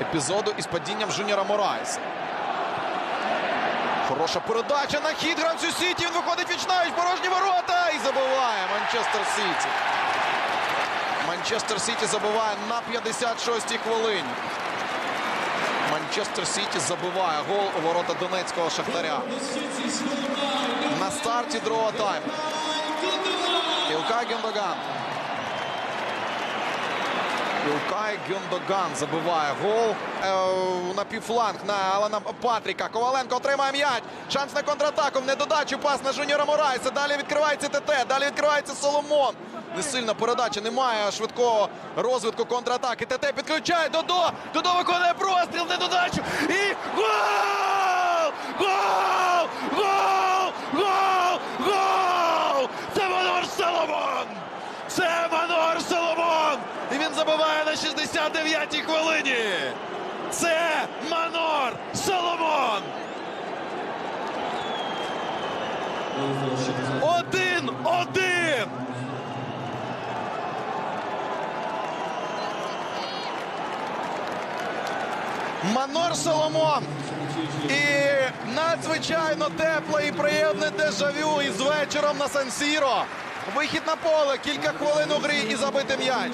епізоду із падінням Жуніора Морайса. Хороша передача на хід гравцю Сіті. Він виходить вічнавіч, порожні ворота і забиває Манчестер Сіті. Манчестер Сіті забиває на 56-й хвилині. Манчестер Сіті забиває гол у ворота Донецького Шахтаря. На старті другого тайму. Ілкай Гюндоган. Ілкай Гюндоган забиває гол е, на півфланг на Алана Патріка. Коваленко отримає м'яч. Шанс на контратаку. В недодачу пас на Жуніора Морайса. Далі відкривається ТТ. Далі відкривається Соломон. Не сильна передача. Немає швидкого розвитку контратаки. ТТ підключає Додо. Додо виконує простріл. Недодачу. І гол! Гол! Гол! Гол! Гол! Це Манор Соломон! Це Манор Соломон! І він забиває на 69-й хвилині. Це Манор Соломон. Один-один. Манор Соломон. І надзвичайно тепле і приємне дежавю із вечором на Сан-Сіро. Вихід на поле, кілька хвилин у грі і забити м'яч.